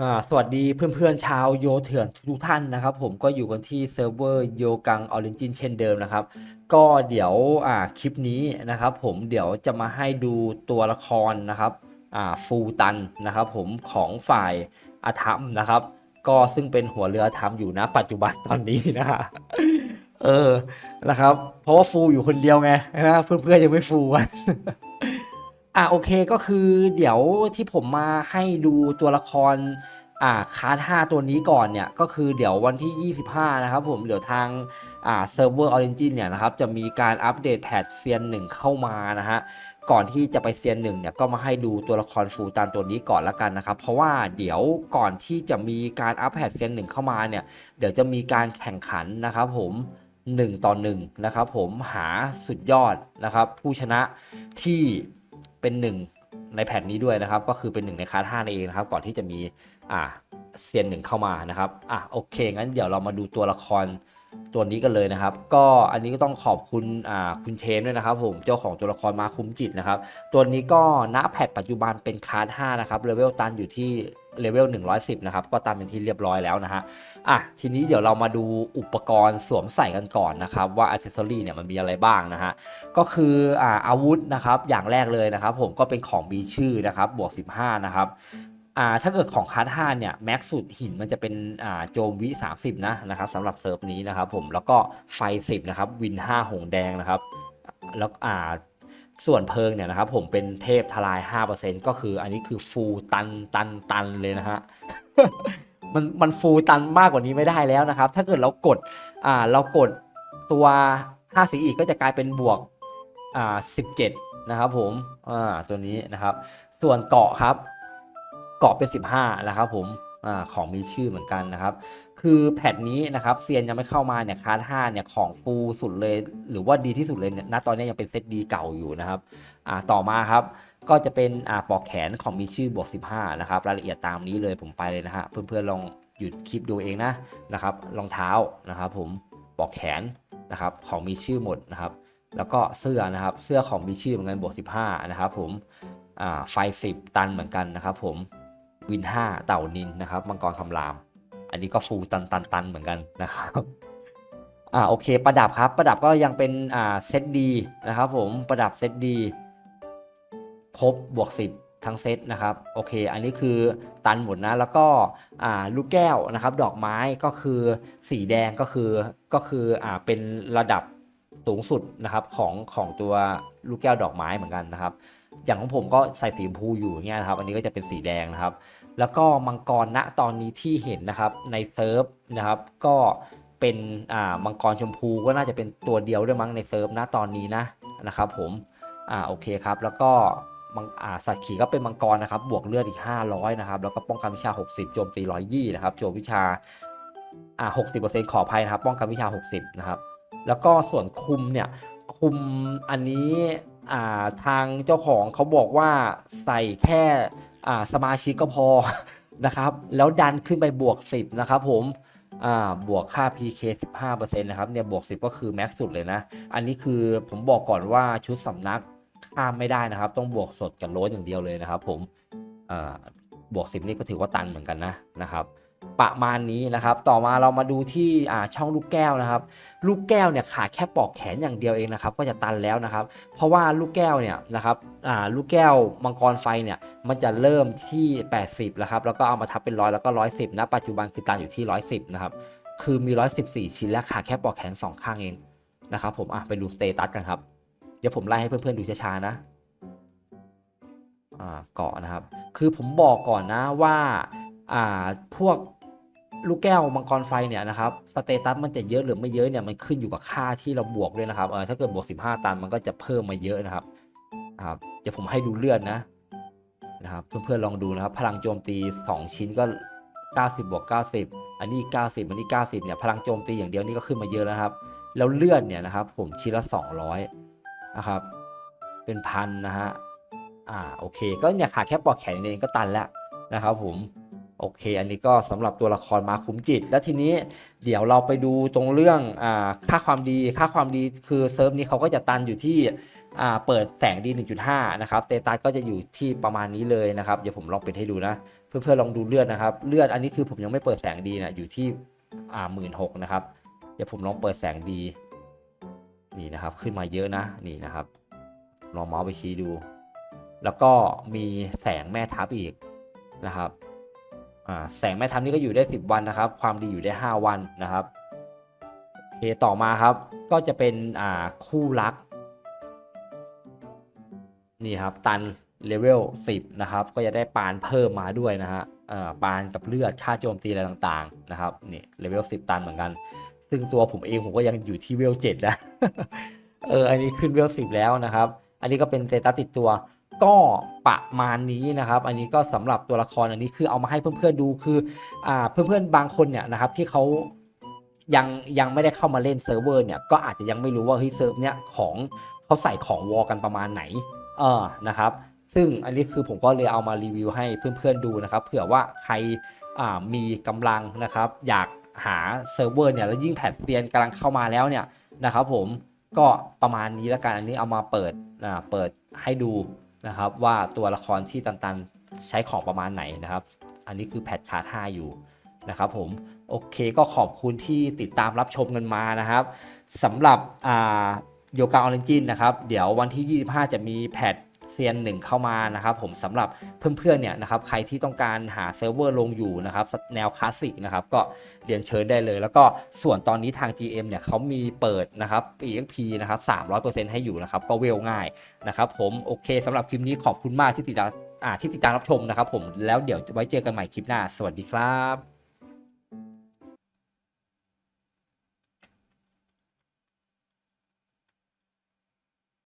อ่าสวัสดีเพื่อนๆชาวโยเถื่อนทุกท่านนะครับ ผมก็อยู่กันที่เซิร์ฟเวอร์โยกังออริจินเช่นเดิมนะครับ ก็เดี๋ยวอ่าคลิปนี้นะครับ ผมเดี๋ยวจะมาให้ดูตัวละครนะครับอ่าฟูตันนะครับ ผมของฝ่ายอาธรรมนะครับ ก็ซึ่งเป็นหัวเรืออาธรรมอยู่นะปัจจุบันตอนนี้นะฮะเออนะครับ เพราะว่าฟูอยู่คนเดียวไงนะเพื่อนๆยังไม่ฟูกันอะโอเคก็คือเดี๋ยวที่ผมมาให้ดูตัวละคร อ่าคาร์ด5ตัวนี้ก่อนเนี่ยก็คือเดี๋ยววันที่ 25 นะครับผมเดี๋ยวทางอ่าเซิร์ฟเวอร์ออริจินเนี่ยนะครับจะมีการอัปเดตแพทเซียนหนึ่งเข้ามานะฮะก่อนที่จะไปเซียนหนึ่งเนี่ยก็มาให้ดูตัวละครฟูตานตัวนี้ก่อนละกันนะครับ เพราะว่าเดี๋ยวก่อนที่จะมีการอัปแพทเซียนหนึ่งเข้ามาเนี่ยเดี๋ยวจะมีการแข่งขันนะครับผม1ต่อ1นะครับผมหาสุดยอดนะครับผู้ชนะที่เป็นหนึ่ง ในแผ่นนี้ด้วยนะครับ ก็คือเป็นหนึ่งในคาร์ดห้านั่นเองนะครับ ก่อนที่จะมีอ่าเซียนหนึ่งเข้ามานะครับอะโอเคงั้นเดี๋ยวเรามาดูตัวละครตัวนี้กันเลยนะครับ ก็อันนี้ก็ต้องขอบคุณอ่าคุณเชมด้วยนะครับ ผมเจ้าของตัวละครมาคุ้มจิตนะครับ ตัวนี้ก็ณแพทปัจจุบันเป็นคาร์ด5นะครับเลเวลตันอยู่ที่ เลเวล110 นะครับ ก็ตามเป็นที่เรียบร้อยแล้วนะฮะอะทีนี้เดี๋ยวเรามาดูอุปกรณ์สวมใส่กันก่อนนะครับ ว่าอ c เซสซอรี่เนี่ยมันมีอะไรบ้างนะฮะก็คืออ่าอาวุธนะครับอย่างแรกเลยนะครับ ผมก็เป็นของมีชื่อนะครับบวก 15 นะครับอ่าถ้าเกิดของคาร์ด5เนี่ยแม็กสุดหินมันจะเป็นอ่าโจมวิ 30 นะนะครับสำหรับเซิร์ฟนี้นะครับผมแล้วก็ไฟ 10 นะครับ วิน 5 หงแดงนะครับ แล้วอ่า ส่วนเพลิงเนี่ยนะครับผมเป็นเทพทลาย 5%ก็คืออันนี้คือฟูตันตันตันเลยนะฮะมันมันฟูตันมากกว่านี้ไม่ได้แล้วนะครับ ถ้าเกิดเรากดอ่าเรากดตัว5สีอีกก็จะกลายเป็นบวกอ่า17 นะครับผมอ่าตัวนี้นะครับ ส่วนเกาะครับ เกาะเป็น 15 นะครับผม ของมีชื่อเหมือนกันนะครับ คือแพทนี้นะครับเซียนยังไม่เข้ามาเนี่ยคาร์ด5เนี่ยของฟูสุดเลย หรือว่าดีที่สุดเลยเนี่ยณตอนนี้ยังเป็นเซตดีเก่าอยู่นะครับอ่าต่อมาครับก็จะเป็นอ่าปลอกแขนของมีชื่อบวก15นะครับรายละเอียดตามนี้เลยผมไปเลยนะฮะเพื่อนๆลองหยุดคลิปดูเองนะนะครับรองเท้านะครับ ผมปลอกแขนนะครับของมีชื่อหมดนะครับ แล้วก็เสื้อนะครับเสื้อของมีชื่อเหมือนกันบวก15นะครับผมอ่าไฟ 10 ตันเหมือนกันนะครับผม วิน 5 เต่านินนะครับ มังกรคำราม อันนี้ก็ฟูตันตันตันเหมือนกันนะครับอ่าโอเค ประดับครับ ประดับก็ยังเป็นอ่าเซตดีนะครับ ผมประดับเซตดีครบบวก 10 ทั้งเซตนะครับโอเค อันนี้คือตันหมดนะแล้วก็อ่าลูกแก้วนะครับ ดอกไม้ก็คือสีแดงก็คือก็คืออ่าเป็นระดับสูงสุดนะครับของของตัวลูกแก้วดอกไม้เหมือนกันนะครับ อย่างของผมก็ใส่สีชมพูอยู่เงี้ยนะครับ อันนี้ก็จะเป็นสีแดงนะครับ แล้วก็มังกรณตอนนี้ที่เห็นนะครับในเซิร์ฟนะครับ ก็เป็นอ่ามังกรชมพูก็น่าจะเป็นตัวเดียวด้วยมั้งในเซิร์ฟณตอนนี้นะนะครับ ผมอ่าโอเคครับ แล้วก็มังอ่าสัตว์ขี่ก็เป็นมังกรนะครับ บวกเลือดอีก 500 นะครับ แล้วก็ป้องกันวิชา 60 โจมตี120นะครับ โจมวิชาอ่า60%ขออภัยนะครับ ป้องกันวิชา 60 นะครับ แล้วก็ส่วนคุมเนี่ย คุมอันนี้ ทางเจ้าของเขาบอกว่าใส่แค่สมาชิกก็พอนะครับ แล้วดันขึ้นไปบวก 10 นะครับผมบวกค่า PK 15%นะครับเนี่ยบวก 10 ก็คือแม็กสุดเลยนะ อันนี้คือผมบอกก่อนว่าชุดสำนักข้ามไม่ได้นะครับ ต้องบวกสดกับโลดอย่างเดียวเลยนะครับผมบวก 10 นี่ก็ถือว่าตันเหมือนกันนะนะครับ ประมาณนี้นะครับ ต่อมาเรามาดูที่ช่องลูกแก้วนะครับ ลูกแก้วเนี่ยขาดแค่ปอกแขนอย่างเดียวเองนะครับ ก็จะตันแล้วนะครับ เพราะว่าลูกแก้วเนี่ยนะครับลูกแก้วมังกรไฟเนี่ยมันจะเริ่มที่ 80แล้วครับแล้วก็เอามาทับเป็นร้อยแล้วก็ 110นะปัจจุบันคือตันอยู่ที่ 110 นะครับ คือมี 114 ชิ้นและขาดแค่ปอกแขนสองข้างเองนะครับผมอะไปดูสเตตัสกันครับเดี๋ยวผมไล่ให้เพื่อนๆดูช้าๆนะเกาะนะครับ คือผมบอกก่อนนะว่าพวก ลูกแก้วมังกรไฟเนี่ยนะครับสเตตัสมันจะเยอะหรือไม่เยอะเนี่ยมันขึ้นอยู่กับค่าที่เราบวกด้วยนะครับเออถ้าเกิดบวก 15 ตันมันก็จะเพิ่มมาเยอะนะครับครับเดี๋ยวผมให้ดูเลือดนะนะครับเพื่อนๆลองดูนะครับ พลังโจมตี 2 ชิ้นก็ 90บวก90 อันนี้ 90 อันนี้ 90เนี่ยพลังโจมตีอย่างเดียวนี่ก็ขึ้นมาเยอะแล้วครับ แล้วเลือดเนี่ยนะครับ ผมชิ้นละ 200นะครับเป็นพันนะฮะอ่าโอเค ก็เนี่ยขาดแค่ปอกแขนเองก็ตันแล้วนะครับผม โอเค อันนี้ก็สำหรับตัวละครมาคุ้มจิต แล้วทีนี้เดี๋ยวเราไปดูตรงเรื่องอค่าความดี ค่าความดีคือเซิร์ฟนี้เขาก็จะตันอยู่ที่เปิดแสงดี 1.5 นะครับ เตตัสก็จะอยู่ที่ประมาณนี้เลยนะครับ เดี๋ยวผมลองเปิดให้ดูนะ เพื่อนๆลองดูเลือดนะครับ เลือดอันนี้คือผมยังไม่เปิดแสงดีนะ อยู่ที่หมื่นหกนะครับ เดี๋ยวผมลองเปิดแสงดี นี่นะครับ ขึ้นมาเยอะนะ นี่นะครับ ลองเมาส์ไปชี้ดู แล้วก็มีแสงแม่ทับอีกนะครับ อ่าแสงแม่ทับนี่ก็อยู่ได้ 10 วันนะครับ ความดีอยู่ได้ 5 วันนะครับโอเคต่อมาครับก็จะเป็นอ่าคู่รัก นี่ครับ ตันเลเวล10 นะครับ ก็จะได้ปานเพิ่มมาด้วยนะฮะปานกับเลือดค่าโจมตีอะไรต่างๆนะครับนี่เลเวล10 ตันเหมือนกัน ซึ่งตัวผมเองผมก็ยังอยู่ที่เวล7นะเอออันนี้ขึ้นเวล10 แล้วนะครับ อันนี้ก็เป็นเตตัสติดตัว ก็ประมาณนี้นะครับ อันนี้ก็สำหรับตัวละครอันนี้คือเอามาให้เพื่อนๆดูคืออ่าเพื่อนๆบางคนเนี่ยนะครับที่เขายังยังไม่ได้เข้ามาเล่นเซิร์ฟเวอร์เนี่ยก็อาจจะยังไม่รู้ว่าเฮ้ยเซิร์ฟเนี่ยของเขาใส่ของวอลกันประมาณไหนเออนะครับ ซึ่งอันนี้คือผมก็เลยเอามารีวิวให้เพื่อนๆดูนะครับเผื่อว่าใครมีกำลังนะครับ อยากหาเซิร์ฟเวอร์เนี่ยแล้วยิ่งแพทเซียนกำลังเข้ามาแล้วเนี่ยนะครับผมก็ประมาณนี้แล้วกันอันนี้เอามาเปิดเปิดให้ดู นะครับว่าตัวละครที่ตันๆใช้ของประมาณไหนนะครับ อันนี้คือแพทชาร์ต5อยู่นะครับผมโอเคก็ขอบคุณที่ติดตามรับชมกันมานะครับสำหรับโยกาออเรนจินนะครับ เดี๋ยววันที่ 25 จะมีแพท เซียนหนึ่งเข้ามานะครับผมสำหรับเพื่อนๆเนี่ยนะครับใครที่ต้องการหาเซิร์ฟเวอร์ลงอยู่นะครับแนวคลาสสิกนะครับก็เรียนเชิญได้เลย แล้วก็ส่วนตอนนี้ทาง GM เนี่ยเขามีเปิดนะครับ EXP นะครับ 300%ให้อยู่นะครับก็เวลง่ายนะครับผมโอเคสำหรับคลิปนี้ขอบคุณมากที่ติดตามที่ติดตามรับชมนะครับผมแล้วเดี๋ยวไว้เจอกันใหม่คลิปหน้า สวัสดีครับ